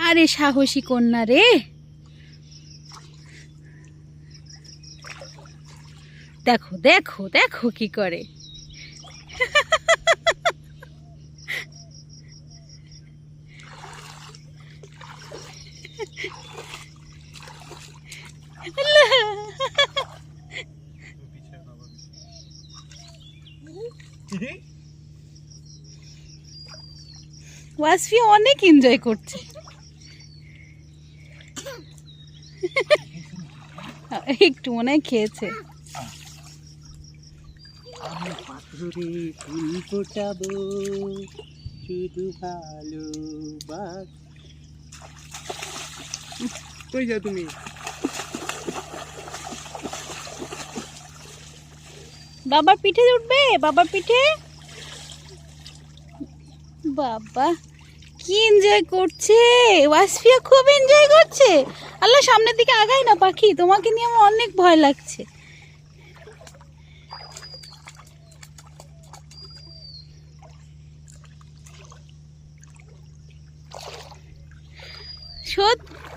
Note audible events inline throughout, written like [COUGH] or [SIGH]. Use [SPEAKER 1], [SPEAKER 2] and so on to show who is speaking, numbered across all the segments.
[SPEAKER 1] আরে সাহসী কন্যা রে। দেখো দেখো দেখো কি করে। [LAUGHS] ওয়াসফি অনেক এনজয় করছে। একটু মনে হয় খেয়েছে।
[SPEAKER 2] আমি পাথরে ফুল ফোটাবো শুধু কই যাও তুমি?
[SPEAKER 1] বাবার পিঠে উঠবে? বাবার পিঠে? বাবা। কি এনজয় করছে? ওয়াসফিয়া খুব এনজয় করছে। আল্লাহ সামনের দিকে আগাই না, পাখি। তোমাকে নিয়ে আমার অনেক ভয় লাগছে। সত্যি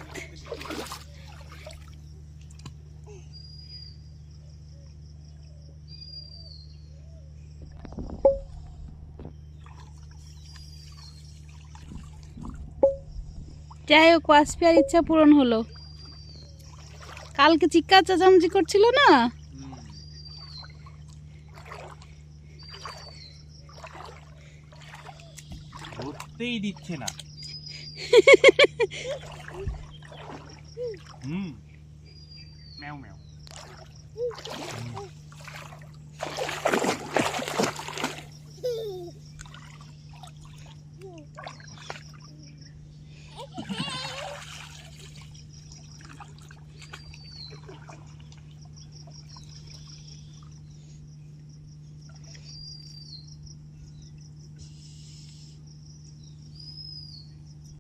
[SPEAKER 1] যাই হোক আসফিয়ার ইচ্ছা পূরণ হলো। কালকে চিক্কা চাচামচি করছিল না?
[SPEAKER 2] না। [LAUGHS]